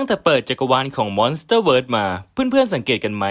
ตั้งแต่เปิดจักรวาลของ Monster World มา เพื่อนๆสังเกตกันไหม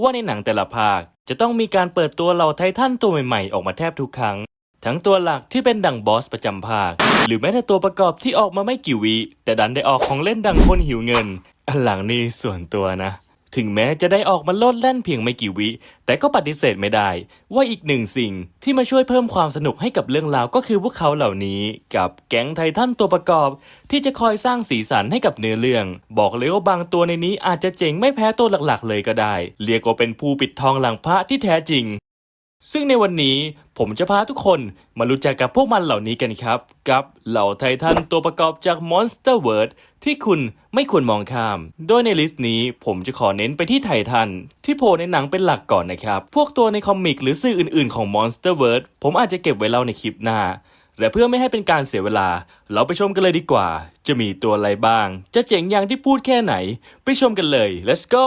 ว่าในหนังแต่ละภาค จะต้องมีการเปิดตัวเหล่าไททันตัวใหม่ๆ ออกมาแทบทุกครั้ง ทั้งตัวหลักที่เป็นดังบอสประจำภาค หรือแม้แต่ตัวประกอบที่ออกมาไม่กี่วีแต่ดันได้ออกของเล่นดังคนหิวเงิน อันหลังนี่ส่วนตัวนะ ถึงแม้จะได้ออกมาโลดแล่นเพียงไม่กี่วิ แต่ก็ปฏิเสธไม่ได้ ว่าอีกหนึ่งสิ่งที่มาช่วยเพิ่มความสนุกให้กับเรื่องราวก็คือพวกเขาเหล่านี้ กับแก๊งไททันตัวประกอบ ที่จะคอยสร้างสีสันให้กับเนื้อเรื่อง บอกเลยว่าบางตัวในนี้อาจจะเจ๋งไม่แพ้ตัวหลักๆ เลยก็ได้ เรียกว่าเป็นผู้ปิดทองหลังพระที่แท้จริง ซึ่งในวันนี้ผมจะพาทุกคนมารู้จักกับพวกมันเหล่านี้กันครับ กับเหล่าไททันตัวประกอบจาก Monster World ที่คุณไม่ควรมองข้าม โดยในลิสต์นี้ผมจะขอเน้นไปที่ไททันที่โผล่ในหนังเป็นหลักก่อนนะครับ พวกตัวในคอมิกหรือสื่ออื่นๆของ Monster World ผมอาจจะเก็บไว้เล่าในคลิปหน้า และเพื่อไม่ให้เป็นการเสียเวลา เราไปชมกันเลยดีกว่า จะมีตัวอะไรบ้าง จะเจ๋งอย่างที่พูดแค่ไหน ไปชมกันเลย let's go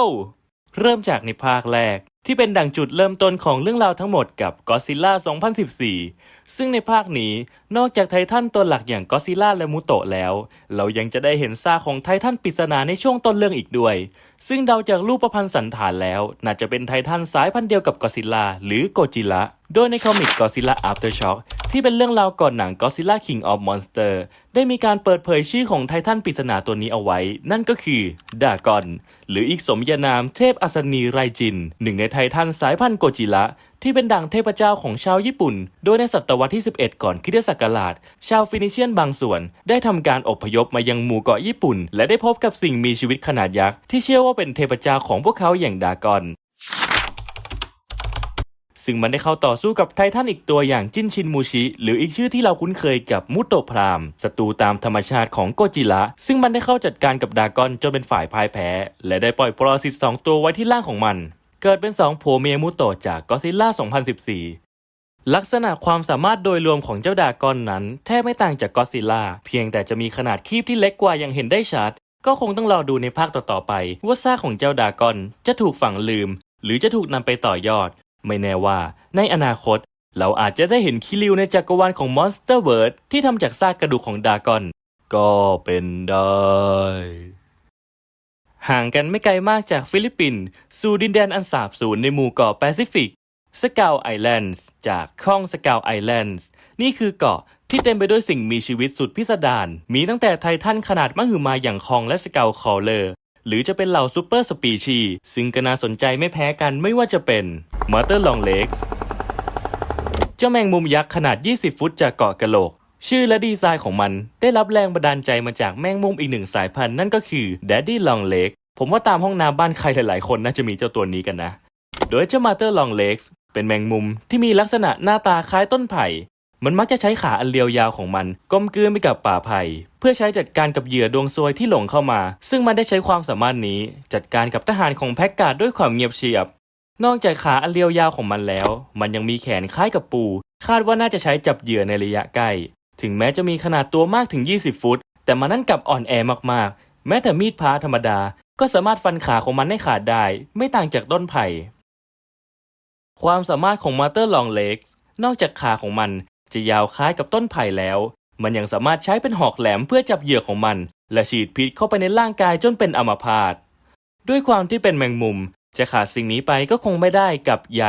เริ่มจากในภาคแรก ที่เป็นดังจุดเริ่มต้นของเรื่องราวทั้งหมดกับ Godzilla 2014 ซึ่งในภาคนี้นอกจากไททันตัวหลักอย่าง Godzilla และมูโตะแล้ว เรายังจะได้เห็นซากของไททันปริศนาในช่วงต้นเรื่องอีกด้วย ซึ่งเดาจากรูปประพันธ์สันฐานแล้ว น่าจะเป็นไททันสายพันธุ์เดียวกับกอซิลล่าหรือโกจิละโดยในคอมิกกอซิลลาอัปเตอร์ช็อคที่เป็นเรื่องราวก่อนหนัง Godzilla King of Monster ได้มีการเปิดเผยชื่อของไททันปริศนาตัวนี้เอาไว้ นั่นก็คือดากอน หรืออีกสมญานามเทพอัศนีไรจิน หนึ่งในไททันสายพันธุ์โกจิละ ที่เป็นดังเทพเจ้าของชาวญี่ปุ่น โดยในศตวรรษที่ 11 ก่อนคริสตศักราช ชาวฟินิเชียนบางส่วน ได้ทำการอพยพมายังหมู่เกาะญี่ปุ่น และได้พบกับสิ่งมีชีวิตขนาดยักษ์ที่เชื่อว่าเป็นเทพเจ้าของพวกเขาอย่างดากอนซึ่งมันได้เข้าต่อสู้กับไททันอีกตัวอย่างจินชินมูชิ หรืออีกชื่อที่เราคุ้นเคยกับมุโตพรามศัตรูตามธรรมชาติของโกจิระซึ่งมันได้เข้าจัดการกับดากอนจนเป็นฝ่ายพ่ายแพ้ และได้ปล่อยปรสิตสองตัวไว้ที่ร่างของมัน เกิดเป็นสองผัวเมียมุโตะจากก็ซิล่า 2014 ลักษณะความสามารถโดยรวมของเจ้าดากอนนั้น แทบไม่ต่างจากก็ซิล่า เพียงแต่จะมีขนาดคีบที่เล็กกว่าอย่างเห็นได้ชัด ก็คงต้องรอดูในภาคต่อๆไป ว่าซากของเจ้าดากอนจะถูกฝังลืม หรือจะถูกนำไปต่อยอด ไม่แน่ว่าในอนาคต เราอาจจะได้เห็นคิริวในจักรวาลของ Monster World ที่ทำจากซากกระดูกของดากอน ก็เป็นได้ ห่างกันไม่ไกลมากจากฟิลิปปินส์สู่ดินแดนอันสาบสูญในหมู่เกาะแปซิฟิกสกาวไอแลนด์จากข้องสกาวไอแลนด์นี่คือเกาะที่เต็มไปด้วยสิ่งมีชีวิตสุดพิสดาร มีตั้งแต่ไททันขนาดมหึมาอย่างคองและสกาวคอเลอร์หรือจะเป็นเหล่าซูเปอร์สปีชีซึ่งก็น่าสนใจไม่แพ้กันไม่ว่าจะเป็นมาเตอร์ลองเล็กส์เจ้าแมงมุมยักษ์ขนาด 20 ฟุตจากเกาะกะโหลก ชื่อและดีไซน์ของมันได้รับแรงบันดาลใจมาจากแมงมุมอีกหนึ่งสายพันธุ์นั่นก็คือ Daddy Long Legs ผมว่าตามห้องน้ำบ้านใครหลายๆ คนน่าจะมีเจ้าตัวนี้กันนะ โดยเจ้ามาเตอร์ลองเล็กเป็นแมงมุมที่มีลักษณะหน้าตาคล้ายต้นไผ่ มันมักจะใช้ขาอันเรียวยาวของมันกลมเกลือนไปกับป่าไผ่เพื่อใช้จัดการกับเหยื่อดวงซวยที่หลงเข้ามา ซึ่งมันได้ใช้ความสามารถนี้ จัดการกับทหารของแพ็กการ์ดด้วยความเงียบเชียบ นอกจากขาอันเรียวยาวของมันแล้ว มันยังมีแขนคล้ายกับปู คาดว่าน่าจะใช้จับเหยื่อในระยะใกล้ ถึงแม้จะมีขนาดตัวมากถึง 20 ฟุต แต่มันนั่นกลับอ่อนแอมากๆ แม้แต่มีดพระธรรมดา ก็สามารถฟันขาของมันให้ขาดได้ ไม่ต่างจากต้นไผ่ ความสามารถของมาเตอร์ลองเล็กส์นอกจากขาของมันจะยาวคล้ายกับต้นไผ่แล้ว มันยังสามารถใช้เป็นหอกแหลมเพื่อจับเหยื่อของมัน และฉีดพิษเข้าไปในร่างกายจนเป็นอัมพาต ด้วยความที่เป็นแมงมุม จะขาดสิ่งนี้ไปก็คงไม่ได้กับใย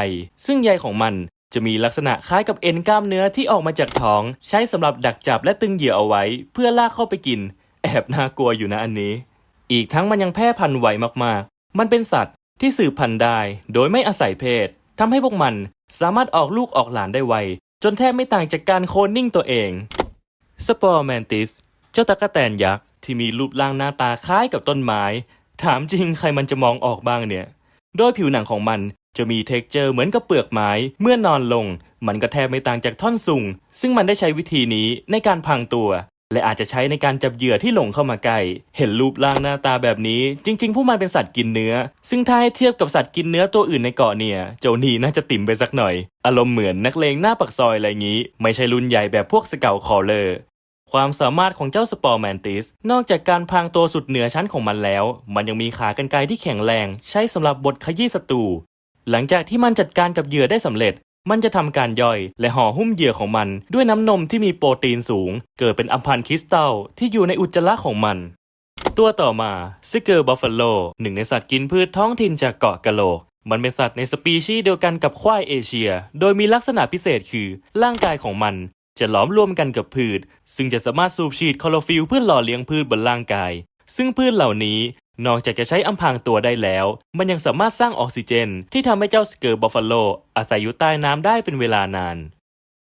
ซึ่งใยของมัน จะมีลักษณะคล้ายกับเอ็นกล้ามเนื้อที่ออกมาจากท้อง ใช้สำหรับดักจับและตึงเหยื่อเอาไว้ เพื่อลากเข้าไปกิน แอบน่ากลัวอยู่นะอันนี้ อีกทั้งมันยังแพร่พันธุ์ไวมากๆ มันเป็นสัตว์ที่สืบพันธุ์ได้ โดยไม่อาศัยเพศทำให้พวกมันสามารถออกลูกออกหลานได้ไว จนแทบไม่ต่างจากการโคลนนิ่งตัวเองสปอร์แมนติส เจ้าตะกะแตนยักษ์ที่มีรูปร่างหน้าตาคล้ายกับต้นไม้ ถามจริงใครมันจะมองออกบ้างเนี่ย โดยผิวหนังของมัน จะมีเท็กเจอร์เหมือนกับเปลือกไม้ เมื่อนอนลง มันก็แทบไม่ต่างจากท่อนซุง ซึ่งมันได้ใช้วิธีนี้ในการพังตัว และอาจจะใช้ในการจับเหยื่อที่หลงเข้ามาใกล้ เห็นรูปร่างหน้าตาแบบนี้ จริง ๆ พวกมันเป็นสัตว์กินเนื้อ ซึ่งถ้าให้เทียบกับสัตว์กินเนื้อตัวอื่นในเกาะเนี่ย เจ้านี่น่าจะติ่มไปสักหน่อย อารมณ์เหมือนนักเลงหน้าปักซอยอะไรงี้ ไม่ใช่รุ่นใหญ่แบบพวกสเกลคอเลอร์ความสามารถของเจ้าสปอร์แมนติส นอกจากการพางตัวสุดเหนือชั้นของมันแล้ว มันยังมีขากรรไกรที่แข็งแรง ใช้สำหรับบดขยี้ศัตรู หลังจากที่มันจัดการกับเหยื่อได้สำเร็จ มันจะทำการย่อยและห่อหุ้มเหยื่อของมัน ด้วยน้ำนมที่มีโปรตีนสูง เกิดเป็นอัมพันธ์คริสตัลที่อยู่ในอุจจาระของมัน ตัวต่อมาซิเกอร์บัฟฟาโลหนึ่งในสัตว์กินพืชท้องถิ่นจากเกาะกะโหลกมันเป็นสัตว์ในสปีชีส์เดียวกันกับควายเอเชีย โดยมีลักษณะพิเศษคือ ร่างกายของมัน จะหลอมรวมกันกับพืช ซึ่งจะสามารถสูบฉีดคลอโรฟิลเพื่อหล่อเลี้ยงพืชบนร่างกาย ซึ่งพืชเหล่านี้นอกจากจะใช้อำพางตัวได้แล้ว มันยังสามารถสร้างออกซิเจน ที่ทำให้เจ้าสเกอร์บัฟฟาโลอาศัยอยู่ใต้น้ำได้เป็นเวลานาน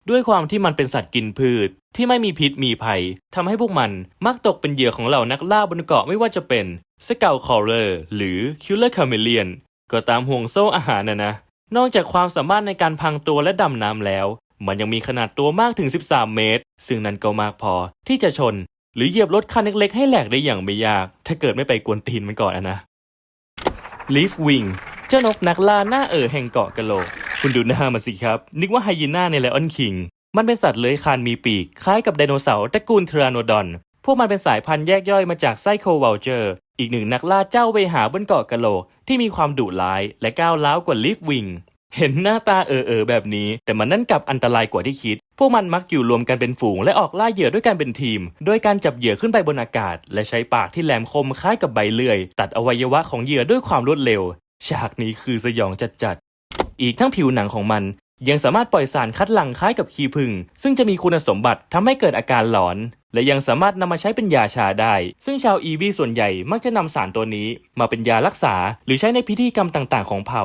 ด้วยความที่มันเป็นสัตว์กินพืช ที่ไม่มีพิษมีภัยทำให้พวกมันมักตกเป็นเหยื่อของเหล่านักล่าบนเกาะไม่ว่าจะเป็นสเกลคอร์เรอร์หรือคิลเลอร์คาเมเลียนก็ตามห่วงโซ่อาหารนะนะ นอกจากความสามารถในการพังตัวและดำน้ำแล้ว มันยังมีขนาดตัวมากถึง 13 เมตร ซึ่งนั่นก็มากพอที่จะชน หรือเหยียบรถคันเล็กๆให้แหลกได้อย่างไม่ยาก ถ้าเกิดไม่ไปกวนตีนมันก่อนอะนะลีฟวิงเจ้านกนักล่าหน้าเอ๋อแห่งเกาะกะโหลก คุณดูหน้ามันสิครับ นึกว่าไฮยีน่าในไลออนคิง มันเป็นสัตว์เลื้อยคานมีปีก คล้ายกับไดโนเสาร์ตระกูลเทรานโนดอน พวกมันเป็นสายพันธุ์แยกย่อยมาจากไซโคว a ลเจอร์ อีกหนึ่งนักล่าเจ้าเวหาบนเกาะกะโหลกที่มีความดุร้ายและก้าวร้าวกว่าลีฟวิง เห็นหน้าตาเออเออแบบนี้ แต่มันนั่นกลับอันตรายกว่าที่คิด พวกมันมักอยู่รวมกันเป็นฝูงและออกล่าเหยื่อด้วยกันเป็นทีม โดยการจับเหยื่อขึ้นไปบนอากาศ และใช้ปากที่แหลมคมคล้ายกับใบเลื่อย ตัดอวัยวะของเหยื่อด้วยความรวดเร็ว ฉากนี้คือสยองจัดๆ อีกทั้งผิวหนังของมัน ยังสามารถปล่อยสารคัดหลั่งคล้ายกับขี้ผึ้งซึ่งจะมีคุณสมบัติทำให้เกิดอาการหลอน และยังสามารถนำมาใช้เป็นยาชาได้ ซึ่งชาวอีวีส่วนใหญ่มักจะนำสารตัวนี้ มาเป็นยารักษา หรือใช้ในพิธีกรรมต่างๆ ของเผ่า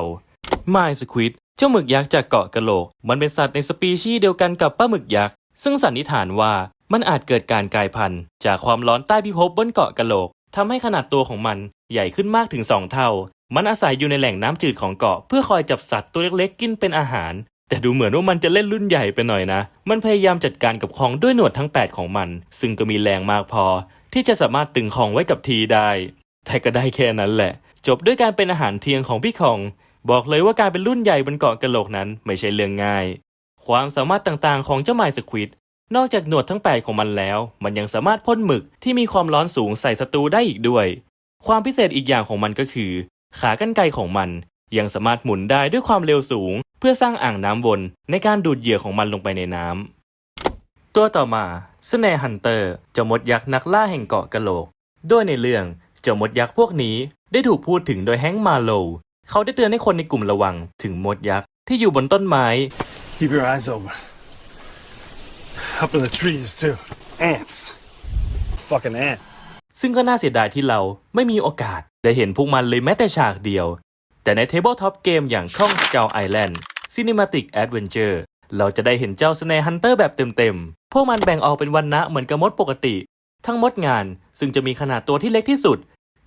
ไมสควิด เจ้าหมึกยักษ์จากเกาะกะโหลก มันเป็นสัตว์ในสปีชีส์เดียวกันกับปลาหมึกยักษ์ ซึ่งสันนิษฐานว่ามันอาจเกิดการกลายพันธุ์ จากความร้อนใต้พิภพบนเกาะกะโหลกทำให้ขนาดตัวของมันใหญ่ขึ้นมากถึง 2 เท่า มันอาศัยอยู่ในแหล่งน้ำจืดของเกาะ เพื่อคอยจับสัตว์ตัวเล็กๆ กินเป็นอาหาร แต่ดูเหมือนว่ามันจะเล่นรุ่นใหญ่ไปหน่อยนะ มันพยายามจัดการกับคองด้วยหนวดทั้ง 8 ของมัน ซึ่งก็มีแรงมากพอ ที่จะสามารถตึงคองไว้กับทีได้ แต่ก็ได้แค่นั้นแหละ จบด้วยการเป็นอาหารเทียงของพี่คอง บอกเลยว่าการเป็นรุ่นใหญ่บนเกาะกะโหลกนั้นไม่ใช่เรื่องง่าย ความสามารถต่างๆของเจ้าไมสควิดนอกจากหนวดทั้ง 8 ของมันแล้ว มันยังสามารถพ่นหมึกที่มีความร้อนสูงใส่ศัตรูได้อีกด้วย ความพิเศษอีกอย่างของมันก็คือ ขากรรไกรของมัน ยังสามารถหมุนได้ด้วยความเร็วสูง เพื่อสร้างอ่างน้ำวนในการดูดเหยื่อของมันลงไปในน้ำตัวต่อมาสเนฮันเตอร์เจ้ามดยักษ์นักล่าแห่งเกาะกะโหลก ด้วยในเรื่องเจ้ามดยักษ์พวกนี้ได้ถูกพูดถึงโดยแฮงค์มาโล เขาได้เตือนให้คนในกลุ่มระวังถึงมดยักษ์ที่อยู่บนต้นไม้ Keep your eyes open. Up in the trees, too. Ants. Fucking ant. ซึ่งก็น่าเสียดายที่เราไม่มีโอกาส ได้เห็นพวกมันเลยแม้แต่ฉากเดียว แต่ใน Tabletop เกมอย่างช่อง Skull Island Cinematic Adventure เราจะได้เห็นเจ้า Snare Hunter แบบเต็มๆ พวกมันแบ่งออกเป็นวันนะเหมือนกับมดปกติ ทั้งมดงานซึ่งจะมีขนาดตัวที่เล็กที่สุด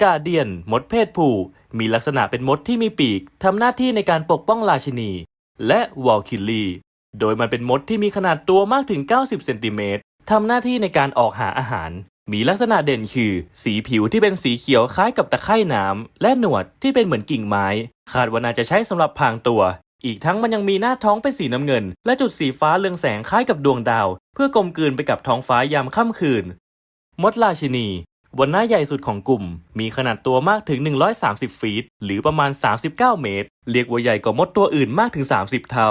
กาเดียน มดเพศผู้ มีลักษณะเป็นมดที่มีปีก ทำหน้าที่ในการปกป้องราชินี และวอลคิลลีโดยมันเป็นมดที่มีขนาดตัวมากถึง 90 เซนติเมตรทำหน้าที่ในการออกหาอาหาร มีลักษณะเด่นคือ สีผิวที่เป็นสีเขียวคล้ายกับตะไคร่น้ำ และหนวดที่เป็นเหมือนกิ่งไม้ คาดว่าน่าจะใช้สำหรับพรางตัว อีกทั้งมันยังมีหน้าท้องเป็นสีน้ำเงิน และจุดสีฟ้าเรืองแสงคล้ายกับดวงดาว เพื่อกลมกลืนไปกับท้องฟ้ายามค่ำคืน มดราชินี วันหน้าใหญ่สุดของกลุ่ม มีขนาดตัวมากถึง 130 ฟีต หรือประมาณ 39 เมตร เรียกว่าใหญ่กว่ามดตัวอื่นมากถึง 30 เท่า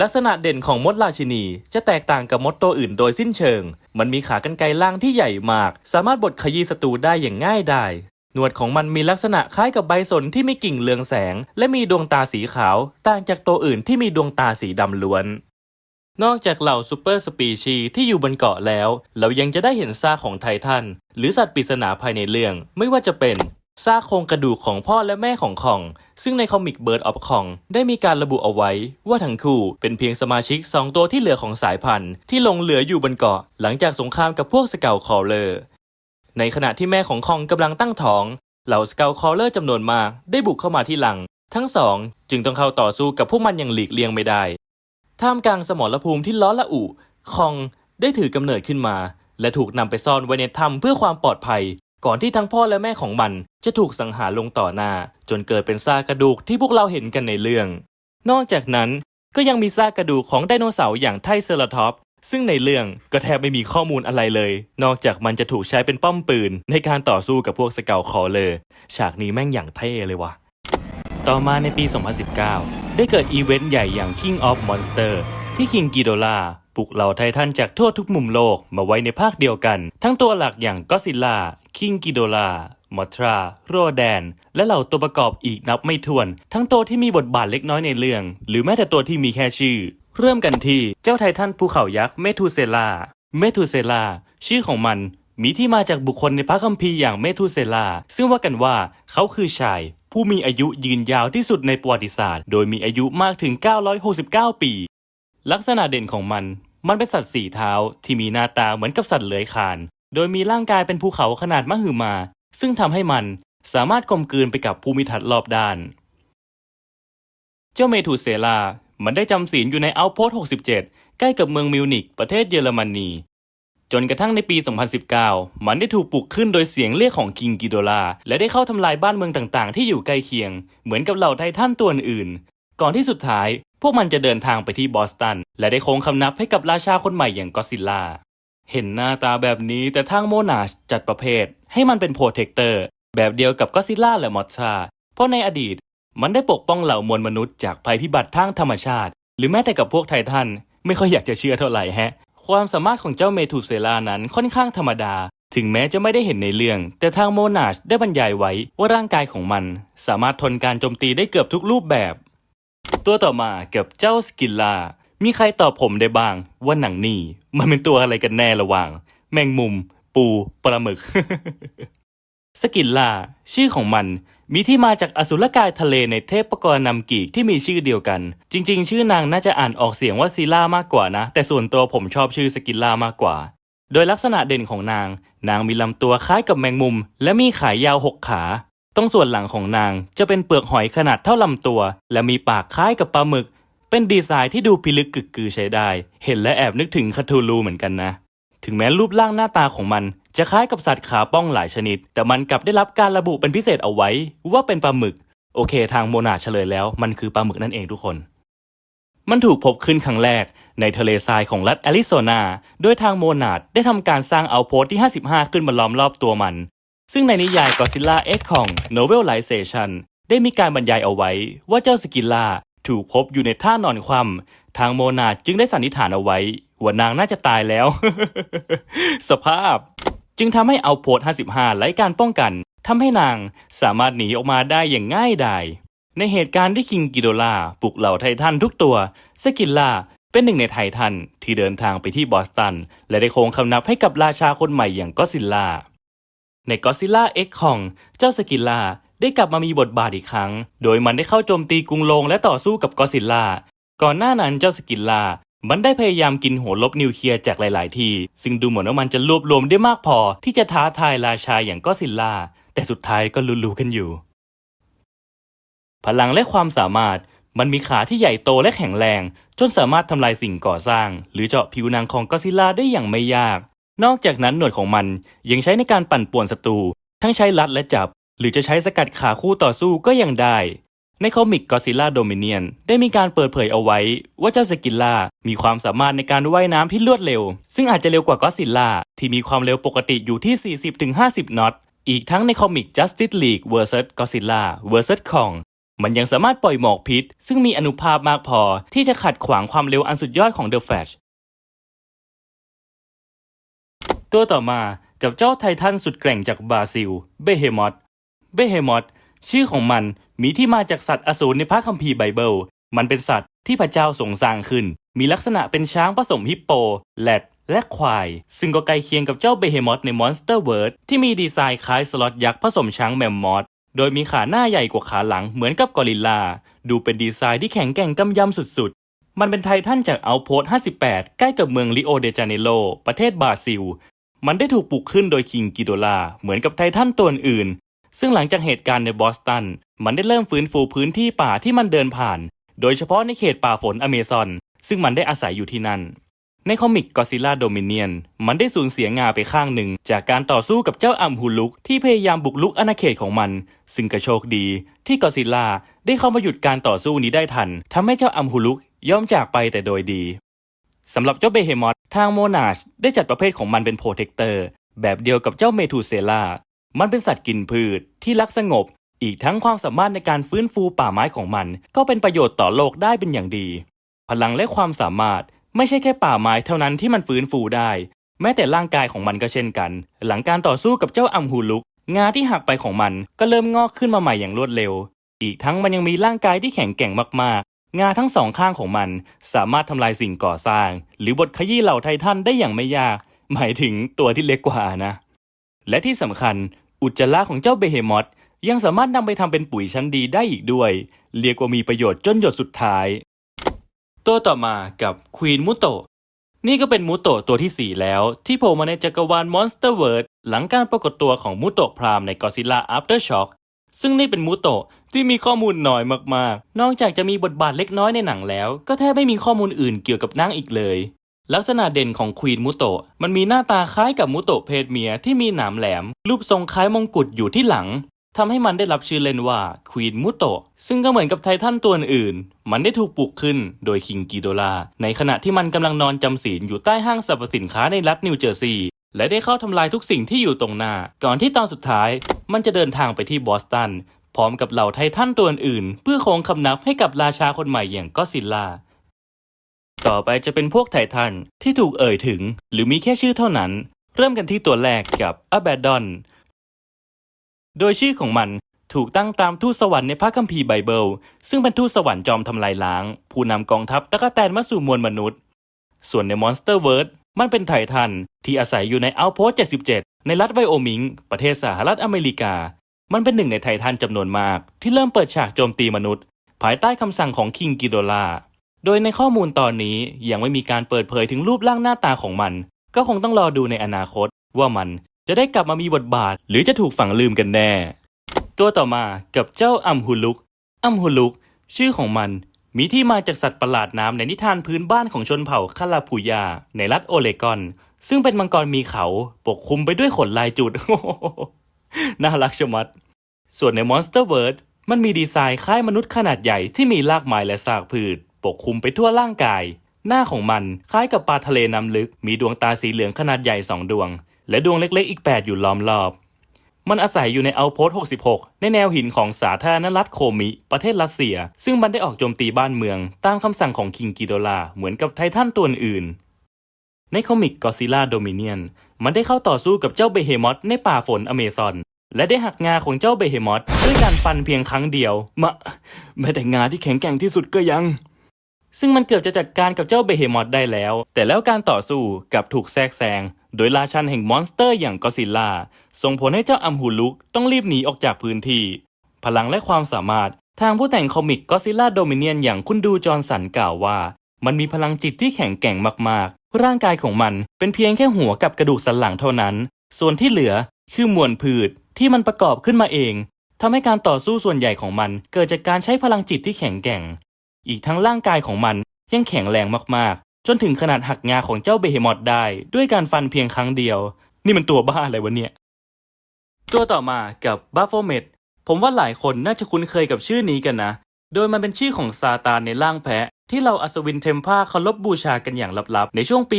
ลักษณะเด่นของมดราชินี จะแตกต่างกับมดตัวอื่นโดยสิ้นเชิง มันมีขากรรไกรล่างที่ใหญ่มาก สามารถบดขยี้ศัตรูได้อย่างง่ายดายหนวดของมันมีลักษณะคล้ายกับใบสนที่มีกิ่งเรืองแสง และมีดวงตาสีขาว ต่างจากตัวอื่นที่มีดวงตาสีดำล้วน นอกจากเหล่าซูเปอร์สปีชีที่อยู่บนเกาะแล้ว เรายังจะได้เห็นซากของไททัน หรือสัตว์ปริศนาภายในเรื่อง ไม่ว่าจะเป็นซากโครงกระดูกของพ่อและแม่ของคอง ซึ่งในคอมิก Bird of Kong ได้มีการระบุเอาไว้ ว่าทั้งคู่เป็นเพียงสมาชิก 2 ตัวที่เหลือของสายพันธุ์ ที่หลงเหลืออยู่บนเกาะ หลังจากสงครามกับพวกสเกลคอลเลอร์ ในขณะที่แม่ของคองกำลังตั้งท้อง เหล่าสเกลคอลเลอร์จำนวนมากได้บุกเข้ามาที่หลัง ทั้งสองจึงต้องเข้าต่อสู้กับพวกมันอย่างหลีกเลี่ยงไม่ได้ ท่ามกลางสมรภูมิที่ล้อละอุคองได้ถือกำเนิดขึ้นมา และถูกนำไปซ่อนไว้ในถ้ำเพื่อความปลอดภัย ก่อนที่ทั้งพ่อและแม่ของมันจะถูกสังหารลงต่อหน้า จนเกิดเป็นซากกระดูกที่พวกเราเห็นกันในเรื่อง นอกจากนั้นก็ยังมีซากกระดูกของไดโนเสาร์อย่างไทเซอราทอปซึ่งในเรื่องก็แทบไม่มีข้อมูลอะไรเลย นอกจากมันจะถูกใช้เป็นป้อมปืน ในการต่อสู้กับพวกสเกลคอลเลอร์ฉากนี้แม่งอย่างเท่เลยว่ะ ต่อมาในปี 2019 ได้เกิดอีเวนต์ใหญ่อย่าง King of Monster ที่ King Ghidorah ปลุกเหล่าไททันจากทั่วทุกมุมโลกมาไว้ในภาคเดียวกัน ทั้งตัวหลักอย่าง Godzilla King Ghidorah มอทราโรแดน และเหล่าตัวประกอบอีกนับไม่ถ้วน ทั้งตัวที่มีบทบาทเล็กน้อยในเรื่อง หรือแม้แต่ตัวที่มีแค่ชื่อ เริ่มกันที่เจ้าไททันภูเขายักษ์เมทูเซลาเมทูเซลาชื่อของมันมีที่มาจากบุคคลในพระคัมภีร์อย่างเมทูเซลาซึ่งว่ากันว่าเขาคือชาย ผู้มีอายุยืนยาวที่สุดในประวัติศาสตร์ โดยมีอายุมากถึง 969 ปี ลักษณะเด่นของมัน มันเป็นสัตว์สี่เท้าที่มีหน้าตาเหมือนกับสัตว์เลื้อยคลาน โดยมีร่างกายเป็นภูเขาขนาดมหึมา ซึ่งทำให้มันสามารถกลมกลืนไปกับภูมิทัศน์รอบด้าน เจ้าเมทูเซลา มันได้จำศีลอยู่ในอัลโพส67 ใกล้กับเมืองมิวนิกประเทศเยอรมนี จนกระทั่งในปี 2019 มันได้ถูกปลุกขึ้นโดยเสียงเรียกของคิงกิโดลาและได้เข้าทำลายบ้านเมืองต่างๆ ที่อยู่ใกล้เคียง เหมือนกับเหล่าไททันตัวอื่น ก่อนที่สุดท้าย พวกมันจะเดินทางไปที่บอสตัน และได้โค้งคำนับให้กับราชาคนใหม่อย่างก็ซิลล่าเห็นหน้าตาแบบนี้แต่ทางโมนาชจัดประเภท ให้มันเป็นโปรเทคเตอร์แบบเดียวกับก็ซิลล่าและมอสซาเพราะในอดีต มันได้ปกป้องเหล่ามวลมนุษย์จากภัยพิบัติทางธรรมชาติ หรือแม้แต่กับพวกไททันไม่ค่อยอยากจะเชื่อเท่าไหร่แฮะ ความสามารถของเจ้าเมทูเซลานั้นค่อนข้างธรรมดา ถึงแม้จะไม่ได้เห็นในเรื่อง แต่ทางโมนาชได้บรรยายไว้ว่าร่างกายของมัน สามารถทนการโจมตีได้เกือบทุกรูปแบบ ตัวต่อมาเกับเจ้าสกิลลา มีใครตอบผมได้บ้างว่าหนังนี่ มันเป็นตัวอะไรกันแน่ระหว่าง แมงมุม ปูปลาหมึก สกิลลา ชื่อของมัน มีที่มาจากอสุรกายทะเลในเทพกรนำกีกที่มีชื่อเดียวกัน จริง ๆ ชื่อนางน่าจะอ่านออกเสียงว่าซีล่ามากกว่านะ แต่ส่วนตัวผมชอบชื่อสกิลลามากกว่า โดยลักษณะเด่นของนาง นางมีลำตัวคล้ายกับแมงมุม และมีขายาวหกขาตรงส่วนหลังของนางจะเป็นเปลือกหอยขนาดเท่าลำตัว และมีปากคล้ายกับปลาหมึก เป็นดีไซน์ที่ดูพิลึกกึกกือใช้ได้ เห็นและแอบนึกถึงคาทูลูเหมือนกันนะ ถึงแม้รูปร่างหน้าตาของมัน จะคล้ายกับสัตว์ขาป้องหลายชนิด แต่มันกลับได้รับการระบุเป็นพิเศษเอาไว้ ว่าเป็นปลาหมึก โอเค ทางโมนาเฉลยแล้วมันคือปลาหมึกนั่นเองทุกคน มันถูกพบขึ้นครั้งแรก ในทะเลทรายของรัฐแอริโซนา โดยทางโมนาดได้ทำการสร้างเอาโพสที่ 55 ขึ้นมาล้อมรอบตัวมัน ซึ่งในนิยาย Godzilla X ของ Novelization ได้มีการบรรยายเอาไว้ว่าเจ้าสกิลล่าถูกพบอยู่ในท่านอนคว่ำทางโมนาดจึงได้สันนิษฐานเอาไว้ว่านางน่าจะตายแล้ว สภาพ จึงทำให้เอาโพส55ไร้การป้องกันทำให้นางสามารถหนีออกมาได้อย่างง่ายดายในเหตุการณ์ที่คิงกิโดลาปลุกเหล่าไททันทุกตัวสกิลลาเป็นหนึ่งในไททันที่เดินทางไปที่บอสตัน และได้โค้งคำนับให้กับราชาคนใหม่อย่างก็ซิลล่าในก็ซิลล่าเอ็กของเจ้าสกิลลาได้กลับมามีบทบาทอีกครั้ง โดยมันได้เข้าโจมตีกรุงลงและต่อสู้กับก็ซิลล่าก่อนหน้านั้นเจ้าสกิลลา มันได้พยายามกินหัวลบนิวเคลียร์จากหลาย ๆ ที่ ซึ่งดูเหมือนว่ามันจะรวบรวมได้มากพอ ที่จะท้าทายราชาอย่างก็ซิลล่า แต่สุดท้ายก็รู้ๆกันอยู่ พลังและความสามารถมันมีขาที่ใหญ่โตและแข็งแรง จนสามารถทำลายสิ่งก่อสร้าง หรือเจาะผิวหนังของก็ซิลล่าได้อย่างไม่ยาก นอกจากนั้นหนวดของมันยังใช้ในการปั่นป่วนศัตรูทั้งใช้ลัดและจับ หรือจะใช้สกัดขาคู่ต่อสู้ก็ยังได้ ในคอมิก Godzilla Dominion ได้มีการเปิดเผยเอาไว้ ว่าเจ้าสกิลล่ามีความสามารถในการว่ายน้ำที่รวดเร็ว ซึ่งอาจจะเร็วกว่าก็ซิลล่าที่มีความเร็วปกติอยู่ที่ 40-50 นอตอีกทั้งในคอมิก Justice League vs Godzilla vs Kong มันยังสามารถปล่อยหมอกพิษ ซึ่งมีอนุภาพมากพอที่จะขัดขวางความเร็วอันสุดยอดของ The Flash ตัวต่อมากับเจ้าไททันสุดแกร่งจากบราซิล เบเฮมอธเบเฮมอธ ชื่อของมันมีที่มาจากสัตว์อสูรในพระคัมภีร์ไบเบิล มันเป็นสัตว์ที่พระเจ้าทรงสร้างขึ้น มีลักษณะเป็นช้างผสมฮิปโปแรดและควาย ซึ่งก็ใกล้เคียงกับเจ้าเบเฮมอธใน Monster World ที่มีดีไซน์คล้ายสล็อตยักษ์ผสมช้างแมมมอธโดยมีขาหน้าใหญ่กว่าขาหลังเหมือนกับกอริลลา ดูเป็นดีไซน์ที่แข็งแกร่งกำยำสุดๆ มันเป็นไททันจากเอาโพส58 ใกล้กับเมืองริโอเดจาเนโรประเทศบราซิล มันได้ถูกปลุกขึ้นโดยคิงกิโดลา เหมือนกับไททันตัวอื่น ซึ่งหลังจากเหตุการณ์ในบอสตัน มันได้เริ่มฟื้นฟูพื้นที่ป่าที่มันเดินผ่าน โดยเฉพาะในเขตป่าฝนอเมซอน ซึ่งมันได้อาศัยอยู่ที่นั่น ในคอมิก Godzilla Dominion มันได้สูญเสียงาไปข้างหนึ่ง จากการต่อสู้กับเจ้าอัมฮูลุกที่พยายามบุกลุกอาณาเขตของมัน ซึ่งก็โชคดี ที่กอซิลล่าได้เข้ามาหยุดการต่อสู้นี้ได้ทันทำให้เจ้าอัมฮูลุกยอมจากไปแต่โดยดีสำหรับเจ้าเบเฮมอธทางโมนาชได้จัดประเภทของมันเป็นโปรเทคเตอร์แบบเดียวกับเจ้าเมทูเซล่า มันเป็นสัตว์กินพืชที่รักสงบ อีกทั้งความสามารถในการฟื้นฟูป่าไม้ของมัน ก็เป็นประโยชน์ต่อโลกได้เป็นอย่างดี พลังและความสามารถไม่ใช่แค่ป่าไม้เท่านั้นที่มันฟื้นฟูได้ แม้แต่ร่างกายของมันก็เช่นกัน หลังการต่อสู้กับเจ้าอัมฮูลุก งาที่หักไปของมันก็เริ่มงอกขึ้นมาใหม่อย่างรวดเร็ว อีกทั้งมันยังมีร่างกายที่แข็งแกร่งมากๆ งาทั้งสองข้างของมัน สามารถทำลายสิ่งก่อสร้าง หรือบทขยี้เหล่าไททันได้อย่างไม่ยาก หมายถึงตัวที่เล็กกว่านะ และที่สำคัญอุจจาระของเจ้าเบเฮมอธยังสามารถนำไปทำเป็นปุ๋ยชั้นดีได้อีกด้วย เรียกว่ามีประโยชน์จนหยดสุดท้าย ตัวต่อมากับควีนมุโตะนี่ก็เป็นมูโตะตัวที่ 4 แล้ว ที่โผล่มาในจักรวาล Monster World หลังการปรากฏตัวของมูโตะพรามใน Godzilla Aftershock ซึ่งนี่เป็นมูโตะที่มีข้อมูลน้อยมากๆ นอกจากจะมีบทบาทเล็กน้อยในหนังแล้ว ก็แทบไม่มีข้อมูลอื่นเกี่ยวกับนางอีกเลย ลักษณะเด่นของควีนมูโตะมันมีหน้าตาคล้ายกับมูโตะเพศเมียที่มีหนามแหลม รูปทรงคล้ายมงกุฎอยู่ที่หลังทำให้มันได้รับชื่อเล่นว่าควีนมุโตะซึ่งก็เหมือนกับไททันตัวอื่น มันได้ถูกปลุกขึ้นโดยคิงกิโดลาในขณะที่มันกำลังนอนจำศีลอยู่ใต้ห้างสรรพสินค้าในรัฐนิวเจอร์ซีย์และได้เข้าทำลายทุกสิ่งที่อยู่ตรงหน้า ก่อนที่ตอนสุดท้าย มันจะเดินทางไปที่บอสตันพร้อมกับเหล่าไททันตัวอื่น เพื่อโค้งคำนับให้กับราชาคนใหม่อย่างก็ซิลลา ต่อไปจะเป็นพวกไททันที่ถูกเอ่ยถึง หรือมีแค่ชื่อเท่านั้น เริ่มกันที่ตัวแรกกับอ b บ d ดอนโดยชื่อของมันถูกตั้งตามทูตสวรรค์ในพระคัมภีร์ไบเบิล ซึ่งเป็นทูตสวรรค์จอมทำลายล้าง ผู้นำกองทัพตะกแตนมาสู่มวลมนุษย์ ส่วนในมอนสเตอร์เวิร์ดมันเป็นไททันที่อาศัยอยู่ในอัลโพส77 ในรัฐไวโอมิง ประเทศสหรัฐอเมริกา มันเป็นหนึ่งในไททันจำนวนมาก ที่เริ่มเปิดฉากโจมตีมนุษย์ ภายใต้คำสั่งของคิงกิโดลา โดยในข้อมูลตอนนี้ยังไม่มีการเปิดเผยถึงรูปร่างหน้าตาของมัน ก็คงต้องรอดูในอนาคตว่ามันจะได้กลับมามีบทบาท หรือจะถูกฝังลืมกันแน่ ตัวต่อมากับเจ้าอัมฮุลุก อัมฮุลุก ชื่อของมันมีที่มาจากสัตว์ประหลาดน้ำในนิทานพื้นบ้านของชนเผ่าคาลาพูยา ในรัฐโอเลกอน ซึ่งเป็นมังกรมีเขาปกคลุมไปด้วยขนลายจุด น่ารักชะมัด ส่วนใน Monster World มันมีดีไซน์คล้ายมนุษย์ขนาดใหญ่ที่มีรากไม้และซากพืช ปกคลุมไปทั่วร่างกาย หน้าของมันคล้ายกับปลาทะเลน้ำลึก มีดวงตาสีเหลืองขนาดใหญ่สองดวง และดวงเล็กๆ อีก 8 อยู่ล้อมรอบ มันอาศัยอยู่ในเอาโพส66 ในแนวหินของสาธารณรัฐโคมิ ประเทศรัสเซีย ซึ่งมันได้ออกโจมตีบ้านเมือง ตามคำสั่งของคิงกิโดลาเหมือนกับไททันตัวอื่นในคอมิกกอซิล่าโดมิเนียนมันได้เข้าต่อสู้กับเจ้าเบเฮมอธในป่าฝนอเมซอน และได้หักงาของเจ้าเบเฮมอธด้วยการฟันเพียงครั้งเดียว มะ แม้แต่งาที่แข็งแกร่งที่สุดก็ยัง ซึ่งมันเกือบจะจัดการกับเจ้าเบเฮมอธได้แล้ว แต่แล้วการต่อสู้กับถูกแทรกแซงโดยราชันแห่งมอนสเตอร์อย่างกอซิลล่าส่งผลให้เจ้าอัมฮูลุกต้องรีบหนีออกจากพื้นที่ พลังและความสามารถ ทางผู้แต่งคอมิกก็ซิล่าโดมิเนียนอย่างคุณดูจอร์นสันกล่าวว่า มันมีพลังจิตที่แข็งแกร่งมากๆ ร่างกายของมันเป็นเพียงแค่หัวกับกระดูกสันหลังเท่านั้น ส่วนที่เหลือคือมวลพืชที่มันประกอบขึ้นมาเองทำให้การต่อสู้ส่วนใหญ่ของมันเกิดจากการใช้พลังจิตที่แข็งแกร่ง อีกทั้งร่างกายของมันยังแข็งแรงมากๆ จนถึงขนาดหักงาของเจ้าเบเฮมอธได้ ด้วยการฟันเพียงครั้งเดียว นี่มันตัวบ้าอะไรวะเนี่ย ตัวต่อมากับบัฟโฟเมดผมว่าหลายคนน่าจะคุ้นเคยกับชื่อนี้กันนะ โดยมันเป็นชื่อของซาตานในร่างแพะ ที่เราอัศวินเทมพาเคารพบูชากันอย่างลับๆ ในช่วงปี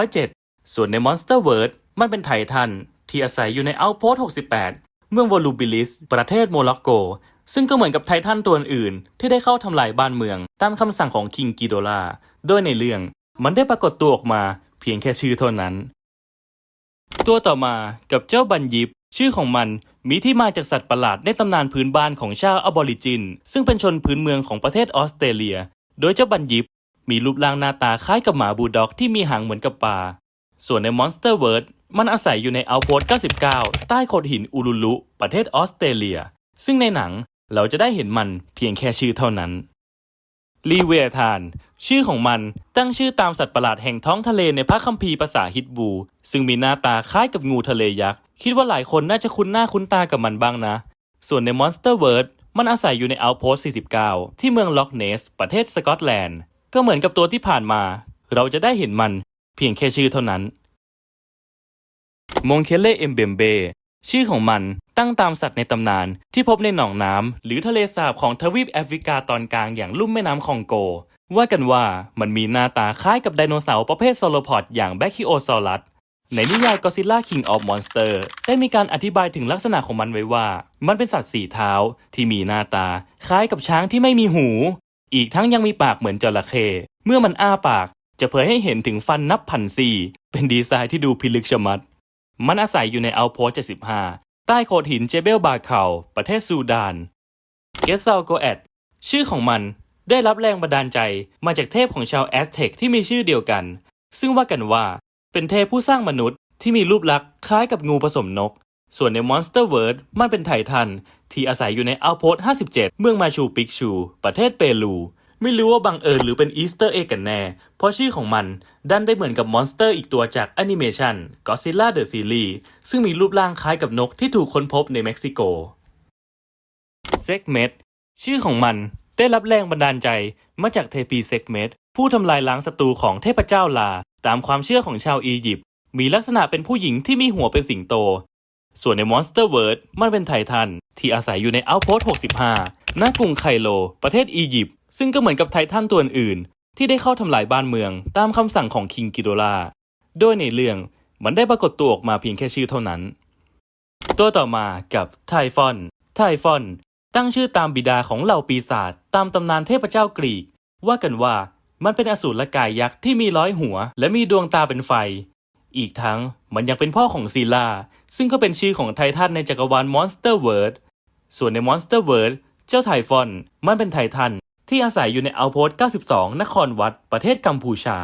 1307 ส่วนใน Monster World มันเป็นไททันที่อาศัยอยู่ในเอาโพส68 เมืองวอลูบิลิส ประเทศโมร็อกโก ซึ่งก็เหมือนกับไททันตัวอื่นที่ได้เข้าทำลายบ้านเมือง ตามคำสั่งของคิงกิโดลาโดยในเรื่องมันได้ปรากฏตัวออกมาเพียงแค่ชื่อเท่านั้น ตัวต่อมากับเจ้าบันยิปชื่อของมันมีที่มาจากสัตว์ประหลาดในตำนานพื้นบ้านของชาวอบอริจิน ซึ่งเป็นชนพื้นเมืองของประเทศออสเตรเลีย โดยเจ้าบันยิปมีรูปร่างหน้าตาคล้ายกับหมาบูลด็อกที่มีหางเหมือนกับปลาส่วนใน Monster World มันอาศัยอยู่ในอัลโพส99 ใต้โขดหินอูรุลุ ประเทศออสเตรเลีย ซึ่งในหนัง เราจะได้เห็นมันเพียงแค่ชื่อเท่านั้นลีเวทาน ชื่อของมันตั้งชื่อตามสัตว์ประหลาดแห่งท้องทะเลในพระคัมภีร์ภาษาฮิตบู ซึ่งมีหน้าตาคล้ายกับงูทะเลยักษ์ คิดว่าหลายคนน่าจะคุ้นหน้าคุ้นตากับมันบ้างนะ ส่วนใน Monster World มันอาศัยอยู่ใน Outpost 49 ที่เมืองล็อกเนส ประเทศสกอตแลนด์ ก็เหมือนกับตัวที่ผ่านมา เราจะได้เห็นมันเพียงแค่ชื่อเท่านั้นมงเคเลเอมเบมเบชื่อของมัน ตั้งตามสัตว์ในตำนาน ที่พบในหนองน้ำหรือทะเลสาบของทวีปแอฟริกาตอนกลางอย่างลุ่มแม่น้ำคองโก ว่ากันว่ามันมีหน้าตาคล้ายกับไดโนเสาร์ประเภทโซโลพอดอย่างแบคคิโอซอรัสในนิยาย Godzilla King of Monster ได้มีการอธิบายถึงลักษณะของมันไว้ว่า มันเป็นสัตว์สี่เท้าที่มีหน้าตา คล้ายกับช้างที่ไม่มีหู อีกทั้งยังมีปากเหมือนจระเข้เมื่อมันอ้าปาก จะเผยให้เห็นถึงฟันนับพันซี่ เป็นดีไซน์ที่ดูพิลึกชะมัด มันอาศัยอยู่ในเอาโพส75 ต้ต้โขดหินเจเบลบาเคาประเทศซูดานเกสซาโกแอดชื่อของมันได้รับแรงบันดาลใจมาจากเทพของชาวแอสเท็กที่มีชื่อเดียวกัน ซึ่งว่ากันว่าเป็นเทพผู้สร้างมนุษย์ที่มีรูปลักษณ์คล้ายกับงูผสมนก ส่วนใน Monster World มันเป็นไททันที่อาศัยอยู่ในอัลโพส57 เมืองมาชูปิกชู ประเทศเปรู ไม่รู้ว่าบังเอิญหรือเป็นอีสเตอร์เอกันแน่ เพราะชื่อของมันดันไปเหมือนกับมอนสเตอร์อีกตัวจากแอนิเมชัน Godzilla the Series ซึ่งมีรูปร่างคล้ายกับนกที่ถูกค้นพบในเม็กซิโกเซกเมตชื่อของมันได้รับแรงบันดาลใจมาจากเทพีเซกเมตผู้ทำลายล้างศัตรูของเทพเจ้าลา ตามความเชื่อของชาวอียิปต์มีลักษณะเป็นผู้หญิงที่มีหัวเป็นสิงโต ส่วนใน Monster World มันเป็นไททันที่อาศัยอยู่ใน Outpost 65 ณ กรุงไคโลประเทศอียิปต์ ซึ่งก็เหมือนกับไททันตัวอื่นๆที่ได้เข้าทำลายบ้านเมืองตามคำสั่งของคิงกิโดลาโดยในเรื่องมันได้ปรากฏตัวออกมาเพียงแค่ชื่อเท่านั้น ตัวต่อมากับไทฟอนไทฟอนตั้งชื่อตามบิดาของเหล่าปีศาจตามตำนานเทพเจ้ากรีก ว่ากันว่ามันเป็นอสูรกายยักษ์ที่มีร้อยหัว และมีดวงตาเป็นไฟ อีกทั้งมันยังเป็นพ่อของซีลาซึ่งก็เป็นชื่อของไททันในจักรวาล Monster World ส่วนใน Monster World เจ้าไทฟอนมันเป็นไททัน ที่อาศัยอยู่ในอัลโพส92 นครวัด ประเทศกัมพูชา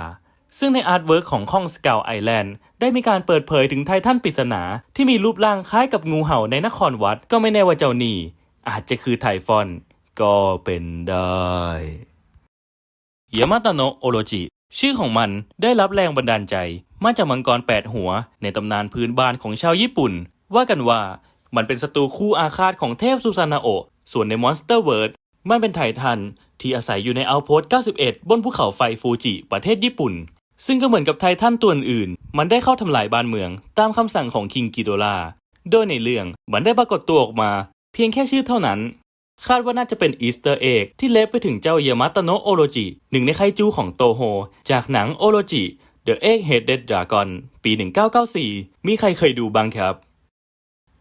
ซึ่งในอาร์ตเวิร์กของข้องสกาวไอแลนด์ได้มีการเปิดเผยถึงไททันปริศนา ที่มีรูปร่างคล้ายกับงูเห่าในนครวัดก็ไม่แน่ว่าเจ้านี่ อาจจะคือไทฟอน ก็เป็นได้ยามาตโนโอโรจิชื่อของมันได้รับแรงบันดาลใจ มาจากมังกรแปดหัว ในตำนานพื้นบ้านของชาวญี่ปุ่น ว่ากันว่ามันเป็นศัตรูคู่อาฆาตของเทพซูซานาโอส่วนใน Monster World มันเป็นไททัน ที่อาศัยอยู่ในอัลโพส91 บนภูเขาไฟฟูจิ ประเทศญี่ปุ่น ซึ่งก็เหมือนกับไททันตัวอื่น มันได้เข้าทำลายบ้านเมือง ตามคำสั่งของคิงกิโดลาโดยในเรื่องมันได้ปรากฏตัวออกมา เพียงแค่ชื่อเท่านั้น คาดว่าน่าจะเป็นอีสเตอร์เอกที่เล็บไปถึงเจ้ายามาตโนะโอโรจิ หนึ่งในไคจูของโตโฮ จากหนังโอโรจิ The Egg-Headed Dragon ปี 1994 มีใครเคยดูบ้างครับ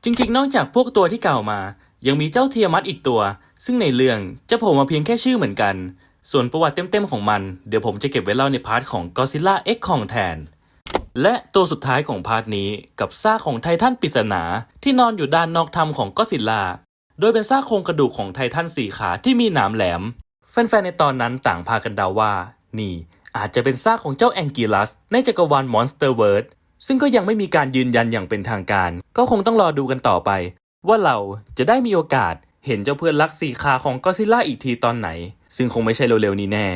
จริงๆ นอกจากพวกตัวที่กล่าวมา ยังมีเจ้าเทียมัตอีกตัว ซึ่งในเรื่องจะโผล่มาเพียงแค่ชื่อเหมือนกัน ส่วนประวัติเต็มๆของมัน เดี๋ยวผมจะเก็บไว้เล่าในพาร์ทของ Godzilla X Kong แทน และตัวสุดท้ายของพาร์ทนี้กับซากของไททันปริศนาที่นอนอยู่ด้านนอกถ้ำของก็ซิลลาโดยเป็นซากโครงกระดูกของไททันสี่ขาที่มีหนามแหลม แฟนๆในตอนนั้นต่างพากันเดาว่า นี่อาจจะเป็นซากของเจ้าแองกิลัส ในจักรวาลมอนสเตอร์เวิร์ดซึ่งก็ยังไม่มีการยืนยันอย่างเป็นทางการ ก็คงต้องรอดูกันต่อไป ว่าเราจะได้มีโอกาส เห็นเจ้าเพื่อนรักสี่ขาของก็ซิล่าอีกทีตอนไหน ซึ่งคงไม่ใช่เร็วๆนี้แน่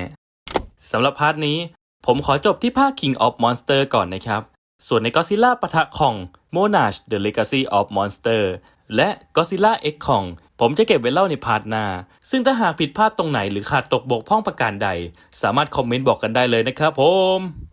สำหรับพาร์ทนี้ ผมขอจบที่ภาค King of Monster ก่อนนะครับ ส่วนใน Godzilla ปะทะคอง Monarch The Legacy of Monster และ Godzilla X Kong ผมจะเก็บไว้เล่าในพาร์ทหน้า ซึ่งถ้าหากผิดพลาดตรงไหนหรือขาดตกบกพร่องประการใด สามารถคอมเมนต์บอกกันได้เลยนะครับผม